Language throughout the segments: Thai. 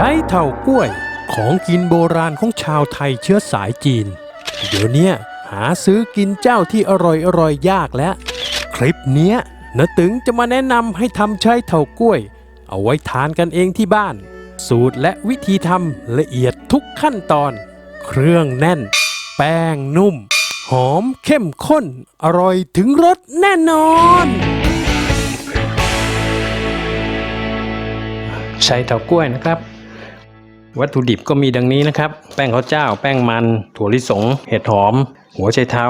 ใช้เถากล้วยของกินโบราณของชาวไทยเชื้อสายจีน เดี๋ยวนี้หาซื้อกินเจ้าที่อร่อยอร่อยยากแล้ว คลิปเนี้ยนตึงจะมาแนะนำให้ทำใช้เถากล้วย เอาไว้ทานกันเองที่บ้าน สูตรและวิธีทำละเอียดทุกขั้นตอน เครื่องแน่น แป้งนุ่ม หอมเข้มข้น อร่อยถึงรสแน่นอนใช้เถากล้วยนะครับ วัตถุดิบก็มีดังนี้นะครับ แป้งข้าวเจ้า แป้งมัน ถั่วลิสง เห็ดหอม หัวไชเท้า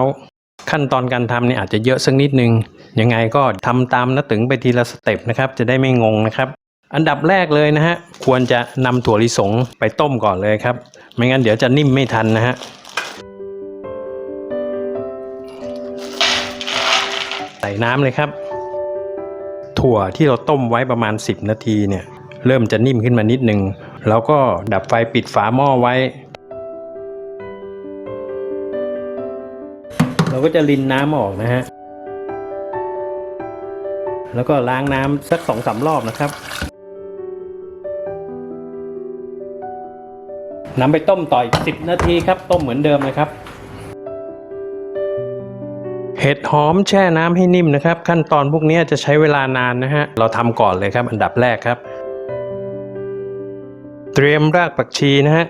ขั้นตอนการทำเนี่ยอาจจะเยอะสักนิดนึง ยังไงก็ทำตามนะตึงไปทีละสเต็ปนะครับ จะได้ไม่งงนะครับ อันดับแรกเลยนะฮะ ควรจะนำถั่วลิสงไปต้มก่อนเลยครับ ไม่งั้นเดี๋ยวจะนิ่มไม่ทันนะฮะ ใส่น้ำเลยครับ ถั่วที่เราต้มไว้ประมาณ 10 นาทีเนี่ย เริ่มจะนิ่มขึ้นมานิดนึง แล้วก็ดับไฟปิดฝาหม้อไว้ เราก็จะรินน้ำออกนะฮะ แล้วก็ล้างน้ำสักสองสามรอบนะครับนำไปต้มต่ออีก10 นาทีครับ ต้มเหมือนเดิมเลยครับ เห็ดหอมแช่น้ำให้นิ่มนะครับ ขั้นตอนพวกนี้จะใช้เวลานานนะฮะ เราทำก่อนเลยครับ อันดับแรกครับ เตรียมรากผักชีนะฮะ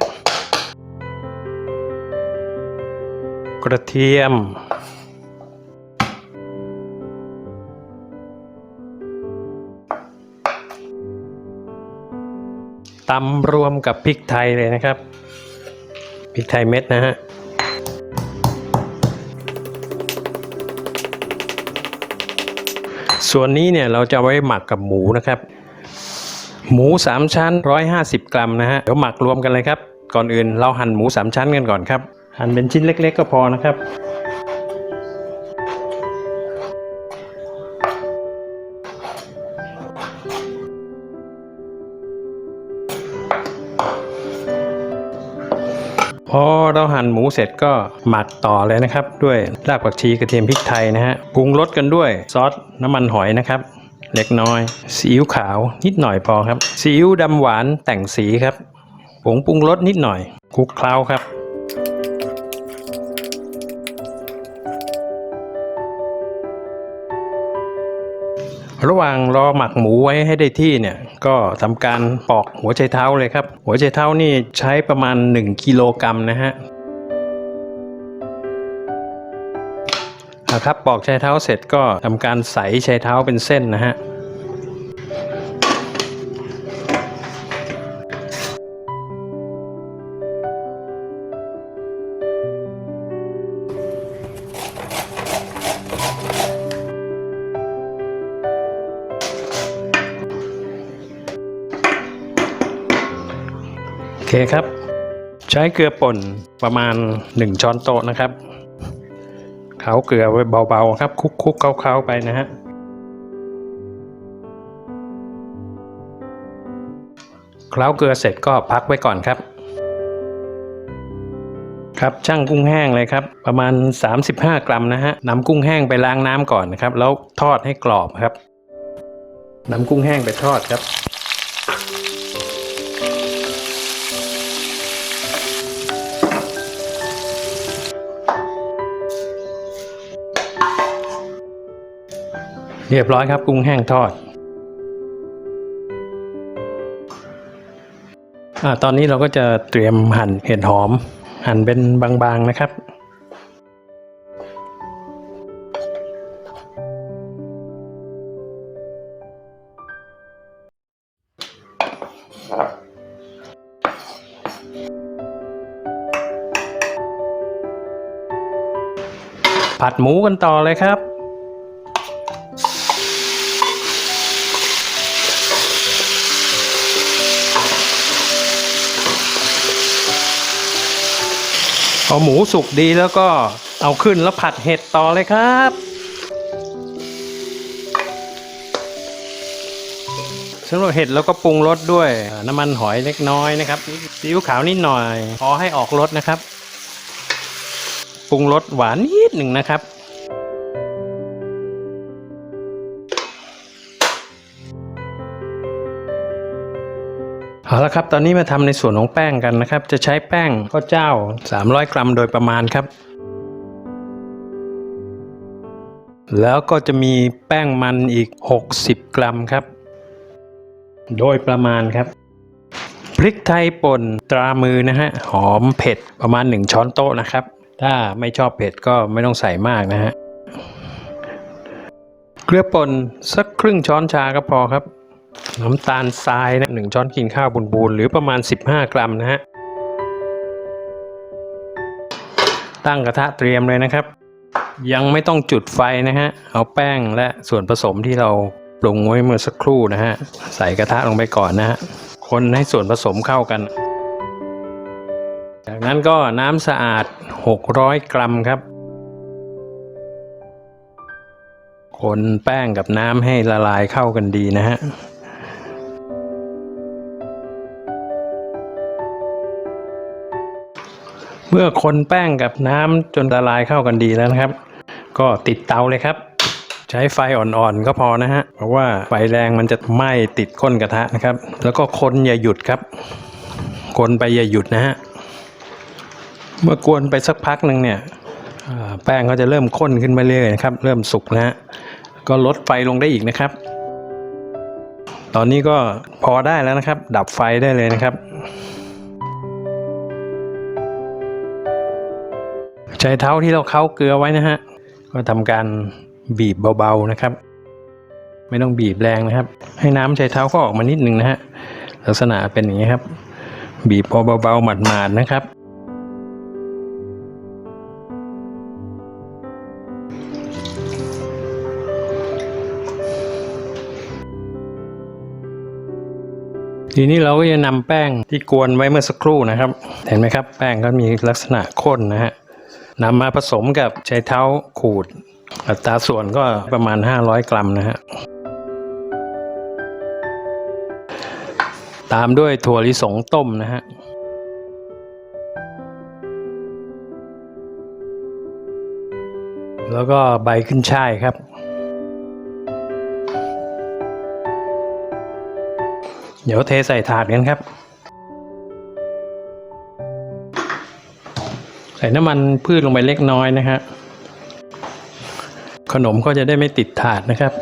กระเทียม ตำรวมกับพริกไทยเลยนะครับ พริกไทยเม็ดนะฮะส่วนนี้เนี่ยเราจะไว้หมักกับหมูนะครับ หมู 3 ชั้น 150 กรัมนะฮะเดี๋ยวหมักรวมกันเลยครับ ก่อนอื่นเราหั่นหมู 3 ชั้นกันก่อนครับ หั่นเป็นชิ้นเล็ก ๆ ก็พอนะครับพอเราหั่นหมูเสร็จก็หมักต่อเลยนะครับ ด้วยรากผักชีกระเทียมพริกไทยนะฮะปรุงรสกันด้วยซอสน้ำมันหอยนะครับ เล็กน้อย ซีอิ๊วขาวนิดหน่อยพอครับ ซีอิ๊วดำหวานแต่งสีครับ ผงปรุงรสนิดหน่อยคลุกเคล้าครับ ระหว่างรอหมักหมูไว้ให้ได้ที่เนี่ย ก็ทำการปอกหัวไชเท้าเลยครับ หัวไชเท้านี่ใช้ประมาณ 1กิโลกรัมนะฮะ อะครับปอกไชเท้าเสร็จก็ทำการใส่ไชเท้าเป็นเส้นนะฮะโอเคครับ ใช้เกลือป่นประมาณ 1 ช้อนโต๊ะนะครับ เคล้าเกลือไว้เบาๆครับคลุกๆเคล้าๆไปนะฮะเคล้าเกลือเสร็จก็พักไว้ก่อนครับ ครับช่างกุ้งแห้งเลยครับ ประมาณ 35 กรัมนะฮะนำกุ้งแห้งไปล้างน้ำก่อนนะครับ แล้วทอดให้กรอบครับนำกุ้งแห้งไปทอดครับ เรียบร้อยครับ กุ้งแห้งทอดอตอนนี้เราก็จะเตรียมหั่นเห็ดหอม หั่นเป็นบางๆนะครับผัดหมูกันต่อเลยครับ เอาหมูสุกดีแล้วก็เอาขึ้นแล้วผัดเห็ดต่อเลยครับ สำหรับเห็ดแล้วก็ปรุงรสด้วยน้ำมันหอยเล็กน้อยนะครับซีอิ๊วขาวนิดหน่อย พอให้ออกรสนะครับ ปรุงรสหวานนิดหนึ่งนะครับ เอาละครับ ตอนนี้มาทำในส่วนของแป้งกันนะครับ จะใช้แป้งข้าวเจ้า 300 กรัมโดยประมาณครับ แล้วก็จะมีแป้งมันอีก 60 กรัมครับ โดยประมาณครับ พริกไทยป่นตรามือนะฮะ หอมเผ็ดประมาณ 1 ช้อนโต๊ะนะครับ ถ้าไม่ชอบเผ็ดก็ไม่ต้องใส่มากนะฮะ เกลือป่นสักครึ่งช้อนชาก็พอครับ น้ำตาลทรายนะหนึ่งช้อนกินข้าวบุนๆหรือประมาณ 15 กรัมนะฮะ ตั้งกระทะเตรียมเลยนะครับ ยังไม่ต้องจุดไฟนะฮะ เอาแป้งและส่วนผสมที่เราปรุงไว้เมื่อสักครู่นะฮะ ใส่กระทะลงไปก่อนนะฮะ คนให้ส่วนผสมเข้ากัน จากนั้นก็น้ำสะอาด 600 กรัมครับคนแป้งกับน้ำให้ละลายเข้ากันดีนะฮะ เมื่อคนแป้งกับน้ำจนละลายเข้ากันดีแล้วนะครับ ก็ติดเตาเลยครับ ใช้ไฟอ่อนๆก็พอนะฮะเพราะว่าไฟแรงมันจะไหม้ติดก้นกระทะนะครับ แล้วก็คนอย่าหยุดครับ คนไปอย่าหยุดนะฮะเมื่อกวนไปสักพักหนึ่งเนี่ยแป้งก็จะเริ่มข้นขึ้นมาเรื่อยๆนะครับ เริ่มสุกนะฮะก็ลดไฟลงได้อีกนะครับ ตอนนี้ก็พอได้แล้วนะครับ ดับไฟได้เลยนะครับ ใช้เท้าที่เราเค้าเกลือไว้นะฮะ ก็ทำการบีบเบาๆนะครับ ไม่ต้องบีบแรงนะครับ ให้น้ำใช้เท้าก็ออกมานิดนึงนะฮะ ลักษณะเป็นอย่างนี้ครับ บีบพอเบาๆหมาดๆนะครับ ทีนี้เราก็จะนำแป้งที่กวนไว้เมื่อสักครู่นะครับ เห็นไหมครับ แป้งก็มีลักษณะข้นนะฮะ นำมาผสมกับใช้เท้าขูด อัตราส่วนก็ประมาณ 500 กรัมนะฮะตามด้วยถั่วลิสงต้มนะฮะแล้วก็ใบขึ้นช่ายครับ เดี๋ยวเทใส่ถาดกันครับ ใส่น้ำมันพืชลงไปเล็กน้อยนะฮะขนมก็จะได้ไม่ติดถาดนะครับ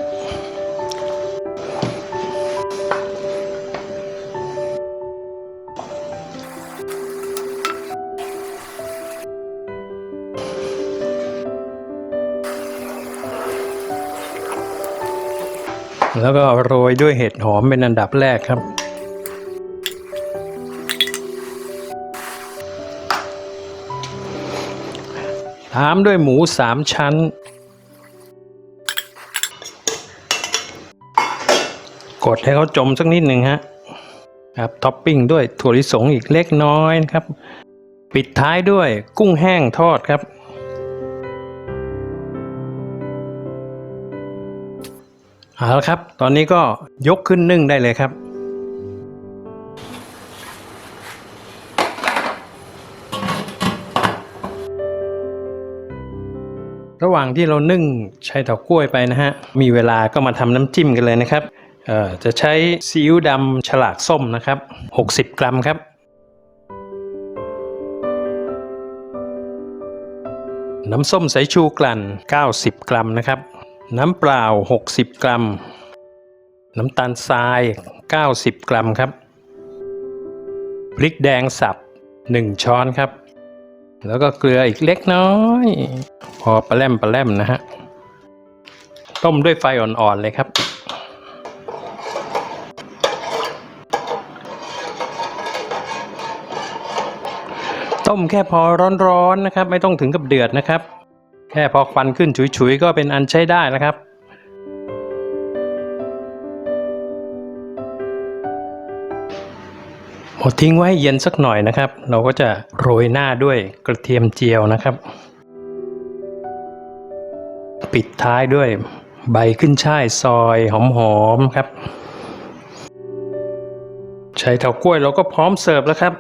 แล้วก็โรยด้วยเห็ดหอมเป็นอันดับแรกครับ ตามด้วยหมูสามชั้น กดให้เขาจมสักนิดหนึ่งฮะครับท็อปปิ้งด้วยถั่วลิสงอีกเล็กน้อยนะครับ ปิดท้ายด้วยกุ้งแห้งทอดครับ เอาละครับ ตอนนี้ก็ยกขึ้นนึ่งได้เลยครับ ระหว่างที่เรานึ่งใช้เถากล้วยไปนะฮะ มีเวลาก็มาทำน้ำจิ้มกันเลยนะครับจะใช้ซีอิ๊วดำฉลากส้มนะครับ 60 กรัมครับ น้ำส้มสายชูกลั่น 90 กรัมนะครับ น้ำเปล่า 60 กรัม น้ำตาลทราย 90 กรัมครับ พริกแดงสับ 1 ช้อนครับ แล้วก็เกลืออีกเล็กน้อย พอปลาแรมปลาแรมนะฮะ ต้มด้วยไฟอ่อนๆเลยครับ ต้มแค่พอร้อนๆนะครับ ไม่ต้องถึงกับเดือดนะครับ แค่พอควันขึ้นฉุยๆ ก็เป็นอันใช้ได้แล้วครับ หมดทิ้งไว้เย็นสักหน่อยนะครับ เราก็จะโรยหน้าด้วยกระเทียมเจียวนะครับ ปิดท้ายด้วยใบขึ้นช่ายซอยหอมๆครับ ใช้เถากล้วยเราก็พร้อมเสิร์ฟแล้วครับ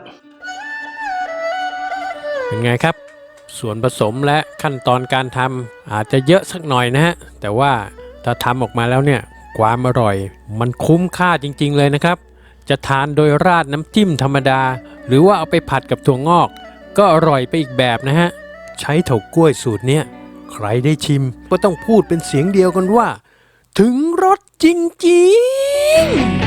เป็นไงครับ ส่วนผสมและขั้นตอนการทำอาจจะเยอะสักหน่อยนะฮะ แต่ว่าถ้าทำออกมาแล้วเนี่ยความอร่อย มันคุ้มค่าจริง ๆ เลยนะครับ จะทานโดยราดน้ำจิ้มธรรมดา หรือว่าเอาไปผัดกับถั่วงอก ก็อร่อยไปอีกแบบนะฮะ ใช้เถากล้วยสูตรเนี้ยใครได้ชิมก็ต้องพูดเป็นเสียงเดียวกันว่า ถึงรสจริงๆ